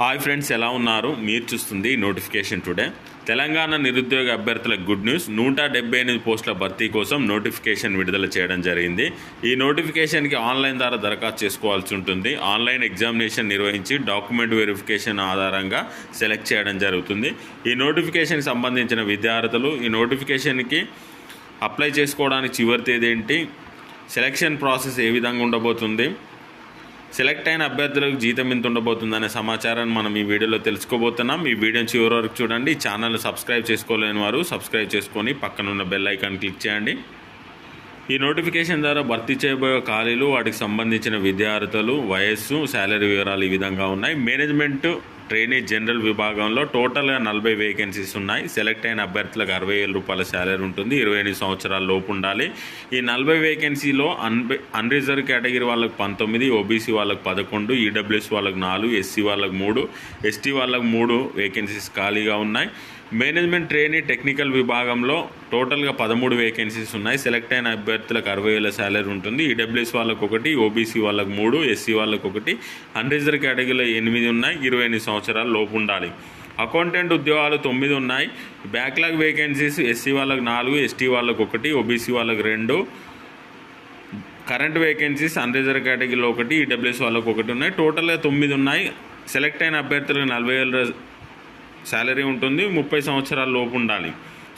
Hi friends ఎలా ఉన్నారు? మీరు చూస్తుంది నోటిఫికేషన్ టుడే తెలంగాణ నిరుద్యోగ అభ్యర్థులకు గుడ్ న్యూస్ నూట డెబ్బై ఎనిమిది పోస్టుల భర్తీ కోసం నోటిఫికేషన్ విడుదల చేయడం జరిగింది. ఈ నోటిఫికేషన్కి ఆన్లైన్ ద్వారా దరఖాస్తు చేసుకోవాల్సి ఉంటుంది. ఆన్లైన్ ఎగ్జామినేషన్ నిర్వహించి డాక్యుమెంట్ వెరిఫికేషన్ ఆధారంగా సెలెక్ట్ చేయడం జరుగుతుంది. ఈ నోటిఫికేషన్కి సంబంధించిన విద్యార్థులు ఈ నోటిఫికేషన్కి అప్లై చేసుకోవడానికి చివరి తేదీ ఏంటి? సెలక్షన్ ప్రాసెస్ ఏ విధంగా ఉండబోతుంది? సెలెక్ట్ అయిన అభ్యర్థులకు జీతం ఎంత ఉండబోతుందనే సమాచారాన్ని మనం ఈ వీడియోలో తెలుసుకోబోతున్నాం. ఈ వీడియోని చివరి వరకు చూడండి. ఛానల్ సబ్స్క్రైబ్ చేసుకోలేని వారు సబ్స్క్రైబ్ చేసుకొని పక్కనున్న బెల్ ఐకాన్ క్లిక్ చేయండి. ఈ నోటిఫికేషన్ ద్వారా భర్తీ చేయబోయే ఖాళీలు వాటికి సంబంధించిన విద్యార్థులు వయస్సు శాలరీ వివరాలు ఈ విధంగా ఉన్నాయి. మేనేజ్మెంట్ ట్రైనీ జనరల్ విభాగంలో టోటల్గా నలభై వేకెన్సీస్ ఉన్నాయి. సెలెక్ట్ అయిన అభ్యర్థులకు అరవై వేల రూపాయల శాలరీ ఉంటుంది. ఇరవై ఎనిమిది సంవత్సరాల లోపు ఉండాలి. ఈ నలభై వేకెన్సీలో అన్ అన్రిజర్వ్ కేటగిరీ వాళ్ళకు పంతొమ్మిది ఓబీసీ వాళ్ళకు పదకొండు ఈడబ్ల్యూఎస్ వాళ్ళకు నాలుగు ఎస్సీ వాళ్ళకు మూడు ఎస్టీ వాళ్ళకు మూడు వేకెన్సీస్ ఖాళీగా ఉన్నాయి. మేనేజ్మెంట్ ట్రైనీ టెక్నికల్ విభాగంలో టోటల్గా పదమూడు వేకెన్సీస్ ఉన్నాయి. సెలెక్ట్ అయిన అభ్యర్థులకు అరవై వేల శాలరీ ఉంటుంది. ఈడబ్ల్యూఎస్ వాళ్ళకు ఒకటి ఓబీసీ వాళ్ళకు మూడు ఎస్సీ వాళ్ళకు ఒకటి. అన్రిజర్వ్ కేటగిరీలో ఎనిమిది ఉన్నాయి. ఇరవై ఎనిమిది సంవత్సరాల లోపు ఉండాలి. అకౌంటెంట్ ఉద్యోగాలు తొమ్మిది ఉన్నాయి. బ్యాక్లాగ్ వేకెన్సీస్ ఎస్సీ వాళ్ళకు నాలుగు ఎస్టీ వాళ్ళకు ఒకటి ఓబీసీ వాళ్ళకు రెండు. కరెంట్ వేకెన్సీస్ అన్రిజర్వ్ కేటగిరీలో ఒకటి ఈడబ్ల్యూఎస్ వాళ్ళకు ఒకటి ఉన్నాయి. టోటల్గా తొమ్మిది ఉన్నాయి. సెలెక్ట్ అయిన అభ్యర్థులకు నలభై వేల శాలరీ ఉంటుంది ముప్పై సంవత్సరాల లోపు ఉండాలి.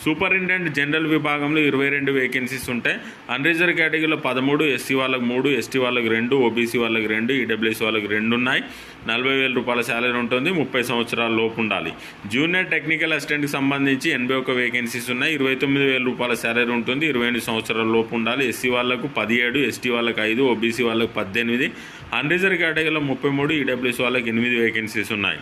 సూపరింటెండెంట్ జనరల్ విభాగంలో ఇరవై రెండు వేకెన్సీస్ ఉంటాయి. అన్రిజర్వ్ కేటగిరీలో పదమూడు ఎస్సీ వాళ్ళకి మూడు ఎస్టీ వాళ్ళకి రెండు ఓబీసీ వాళ్ళకి రెండు ఈడబ్ల్యూసీ వాళ్ళకి రెండు ఉన్నాయి. నలభై వేల రూపాయల శాలరీ ఉంటుంది ముప్పై సంవత్సరాల లోపు ఉండాలి. జూనియర్ టెక్నికల్ అసిస్టెంట్కి సంబంధించి ఎనభై ఒక వేకెన్సీస్ ఉన్నాయి. ఇరవై తొమ్మిది వేల రూపాయల శాలరీ ఉంటుంది ఇరవై ఎనిమిది సంవత్సరాల లోపు ఉండాలి. ఎస్సీ వాళ్ళకు పదిహేడు ఎస్టీ వాళ్ళకి ఐదు ఓబీసీ వాళ్ళకి పద్దెనిమిది. అన్రిజర్వ్ కేటగిరీలో ముప్పై మూడు ఈడబ్ల్యూసీ వాళ్ళకి ఎనిమిది వేకెన్సీస్ ఉన్నాయి.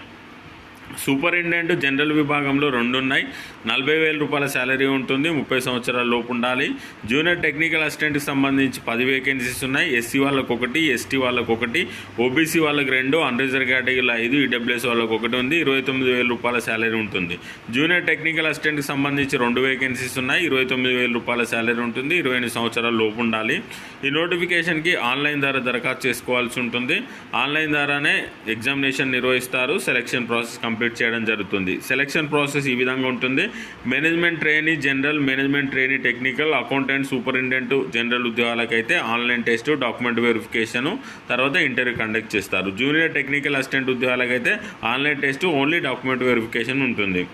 సూపరింటెండెంట్ జనరల్ విభాగంలో రెండు ఉన్నాయి నలభై వేల రూపాయల శాలరీ ఉంటుంది. ముప్పై సంవత్సరాల లోపు ఉండాలి. జూనియర్ టెక్నికల్ అసిస్టెంట్కి సంబంధించి పది వేకెన్సీస్ ఉన్నాయి. ఎస్సీ వాళ్ళకు ఒకటి ఎస్టీ వాళ్ళకు ఒకటి ఓబీసీ వాళ్ళకి రెండు అన్రిజర్వ్ కేటగిరీలో ఐదు ఈడబ్ల్యూఎస్ వాళ్ళకి ఒకటి ఉంది. ఇరవై తొమ్మిది వేల రూపాయల శాలరీ ఉంటుంది. జూనియర్ టెక్నికల్ అసిస్టెంట్కి సంబంధించి రెండు వేకెన్సీస్ ఉన్నాయి. ఇరవై తొమ్మిది వేల రూపాయల శాలరీ ఉంటుంది. ఇరవై ఎనిమిది సంవత్సరాల లోపు ఉండాలి. ఈ నోటిఫికేషన్కి ఆన్లైన్ ద్వారా దరఖాస్తు చేసుకోవాల్సి ఉంటుంది. ఆన్లైన్ ద్వారానే ఎగ్జామినేషన్ నిర్వహిస్తారు. సెలక్షన్ ప్రాసెస్ కంప్లీట్ చేయడం జరుగుతుంది. సెలక్షన్ ప్రాసెస్ ఈ విధంగా ఉంటుంది. Management trainee general management trainee technical accountant superintendent general ఉద్యోగాలకైతే online test document verification తర్వాత ఇంటర్వ్యూ కండక్ట్ చేస్తారు. Junior technical assistant ఉద్యోగాలకైతే online test only document verification ఉంటుంది.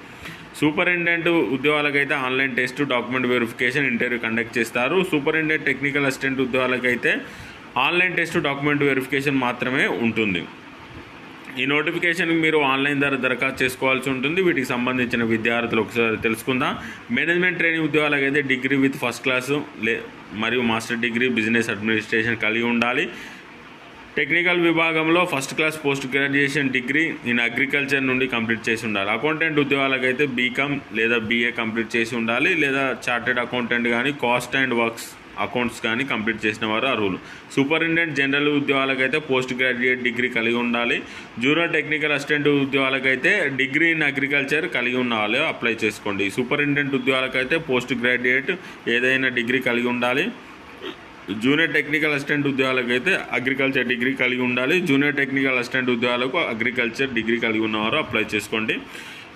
Superintendent ఉద్యోగాలకైతే online test document verification interview conduct చేస్తారు. Superintendent technical assistant ఉద్యోగాలకైతే online test document verification మాత్రమే ఉంటుంది. ఈ నోటిఫికేషన్కి మీరు ఆన్లైన్ ద్వారా దరఖాస్తు చేసుకోవాల్సి ఉంటుంది. వీటికి సంబంధించిన విద్యార్థులు ఒకసారి తెలుసుకుందాం. మేనేజ్మెంట్ ట్రైనింగ్ ఉద్యోగాలకు అయితే డిగ్రీ విత్ ఫస్ట్ క్లాసు లే మరియు మాస్టర్ డిగ్రీ బిజినెస్ అడ్మినిస్ట్రేషన్ కలిగి ఉండాలి. టెక్నికల్ విభాగంలో first class post graduation degree in agriculture నుండి కంప్లీట్ చేసి ఉండాలి. అకౌంటెంట్ ఉద్యోగాలకైతే బీకామ్ లేదా బీఏ కంప్లీట్ చేసి ఉండాలి. లేదా చార్టెడ్ అకౌంటెంట్ కానీ కాస్ట్ అండ్ వర్క్స్ అకౌంట్స్ కానీ కంప్లీట్ చేసిన వారు అర్హులు సూపరింటెండెంట్ జనరల్ ఉద్యోగాలకైతే పోస్ట్ గ్రాడ్యుయేట్ డిగ్రీ కలిగి ఉండాలి. జూనియర్ టెక్నికల్ అసిస్టెంట్ ఉద్యోగాలకైతే డిగ్రీ ఇన్ అగ్రికల్చర్ కలిగి ఉన్న వాళ్ళు అప్లై చేసుకోండి. సూపరింటెండెంట్ ఉద్యోగాలకైతే పోస్ట్ గ్రాడ్యుయేట్ ఏదైనా డిగ్రీ కలిగి ఉండాలి. జూనియర్ టెక్నికల్ అసిస్టెంట్ అయితే అగ్రికల్చర్ డిగ్రీ కలిగి ఉండాలి. జూనియర్ టెక్నికల్ అసిస్టెంట్ ఉద్యోగాలకు అగ్రికల్చర్ డిగ్రీ కలిగి ఉన్నవారు అప్లై చేసుకోండి.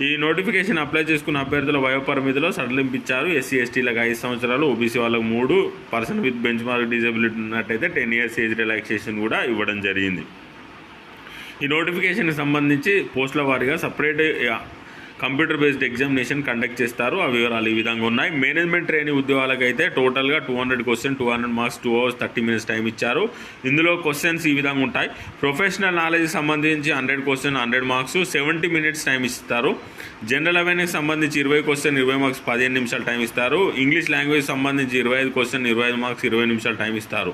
ఈ నోటిఫికేషన్ అప్లై చేసుకున్న అభ్యర్థుల వయోపరిమితిలో సడలింపించారు ఎస్సీ ఎస్టీలకు ఐదు సంవత్సరాలు ఓబీసీ వాళ్ళకు మూడు person with bench mark disability ఉన్నట్టయితే టెన్ ఇయర్స్ ఏజ్ రిలాక్సేషన్ కూడా ఇవ్వడం జరిగింది. ఈ నోటిఫికేషన్కి సంబంధించి పోస్టుల వారీగా separate computer based examination conduct చేస్తారు. ఆ వివరాలు ఈ విధంగా ఉన్నాయి. మేనేజ్మెంట్ ట్రైనింగ్ ఉద్యోగాలకైతే టోటల్గా two hundred question two hundred marks two hours thirty minutes time ఇచ్చారు. ఇందులో క్వశ్చన్స్ ఈ విధంగా ఉంటాయి. ప్రొఫెషనల్ నాలెడ్జ్ సంబంధించి hundred question hundred marks seventy minutes time ఇస్తారు. జనరల్ అవేర్నెస్ సంబంధించి ఇరవై క్వశ్చన్ ఇరవై మార్క్స్ పదిహేను నిమిషాలు టైం ఇస్తారు. ఇంగ్లీష్ లాంగ్వేజ్ సంబంధించి ఇరవై ఐదు క్వశ్చన్ ఇరవై ఐదు మార్క్స్ ఇరవై నిమిషాలు టైం ఇస్తారు.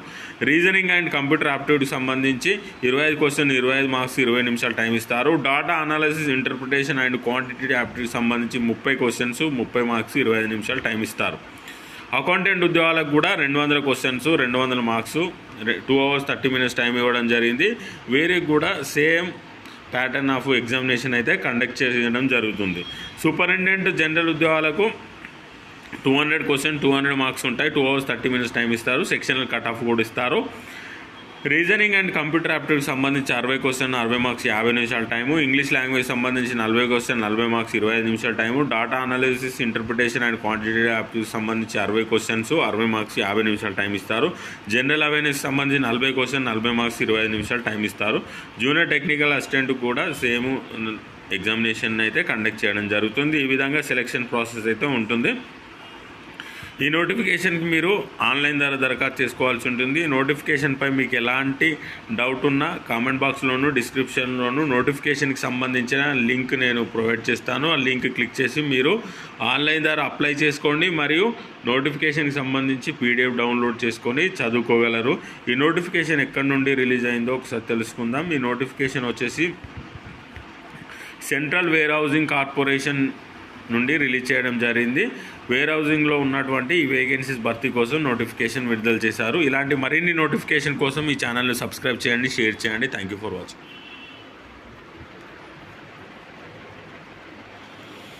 రీజనింగ్ అండ్ కంప్యూటర్ ఆప్టిట్యూడ్కి సంబంధించి ఇరవై ఐదు క్వశ్చన్ ఇరవై ఐదు మార్క్స్ ఇరవై నిమిషాలు టైం ఇస్తారు. Data analysis interpretation and quantity aptitude సంబంధించి ముప్పై క్వశ్చన్స్ ముప్పై మార్క్స్ ఇరవై ఐదు నిమిషాలు టైం ఇస్తారు. అకౌంటెంట్ ఉద్యోగాలకు కూడా రెండు వందల క్వశ్చన్స్ రెండు వందల marks two hours thirty minutes time ఇవ్వడం జరిగింది. వీరికి కూడా సేమ్ ప్యాటర్న్ ఆఫ్ ఎగ్జామినేషన్ అయితే కండక్ట్ చేయడం జరుగుతుంది. సూపరింటెండెంట్ జనరల్ ఉద్యోగాలకు two hundred question two hundred marks ఉంటాయి. Two hours thirty minutes time ఇస్తారు. సెక్షనల్ కట్ ఆఫ్ కూడా ఇస్తారు. రీజనింగ్ అండ్ కంప్యూటర్ యాప్టివ్కి సంబంధించి అరవై క్వశ్చన్ అరవై మార్క్స్ యాభై నిమిషాల టైము ఇంగ్లీష్ లాంగ్వేజ్ సంబంధించి నలభై క్వశ్చన్ నలభై మార్క్స్ ఇరవై ఐదు నిమిషాల time data analysis interpretation and quantitative యాప్టివ్కి సంబంధించి అరవై క్వశ్చన్స్ అరవై మార్క్స్ యాభై నిమిషాల టైం ఇస్తారు. జనరల్ అవేర్నెస్ సంబంధించి నలభై క్వశ్చన్ నలభై మార్క్స్ ఇరవై ఐదు నిమిషాలు టైం ఇస్తారు. జూనియర్ టెక్నికల్ అసిస్టెంట్ కూడా సేమ్ ఎగ్జామినేషన్ అయితే కండక్ట్ చేయడం జరుగుతుంది. ఈ విధంగా సెలెక్షన్ ప్రాసెస్ అయితే ఉంటుంది. ఈ నోటిఫికేషన్కి మీరు ఆన్లైన్ ద్వారా దరఖాస్తు చేసుకోవాల్సి ఉంటుంది. నోటిఫికేషన్పై మీకు ఎలాంటి డౌట్ ఉన్నా కామెంట్ బాక్స్లోను డిస్క్రిప్షన్లోను నోటిఫికేషన్కి సంబంధించిన లింక్ నేను ప్రొవైడ్ చేస్తాను. ఆ లింక్ క్లిక్ చేసి మీరు ఆన్లైన్ ద్వారా అప్లై చేసుకోండి మరియు నోటిఫికేషన్కి సంబంధించి పీడిఎఫ్ డౌన్లోడ్ చేసుకొని చదువుకోగలరు. ఈ నోటిఫికేషన్ ఎక్కడి నుండి రిలీజ్ అయిందో ఒకసారి తెలుసుకుందాం. ఈ నోటిఫికేషన్ వచ్చేసి సెంట్రల్ వేర్ హౌసింగ్ కార్పొరేషన్ నుండి రిలీజ్ చేయడం జరిగింది. వేర్ హౌసింగ్లో ఉన్నటువంటి ఈ వేకెన్సీస్ భర్తీ కోసం నోటిఫికేషన్ విడుదల చేశారు. ఇలాంటి మరిన్ని నోటిఫికేషన్ కోసం ఈ ఛానల్ని సబ్స్క్రైబ్ చేయండి షేర్ చేయండి. Thank you for watching.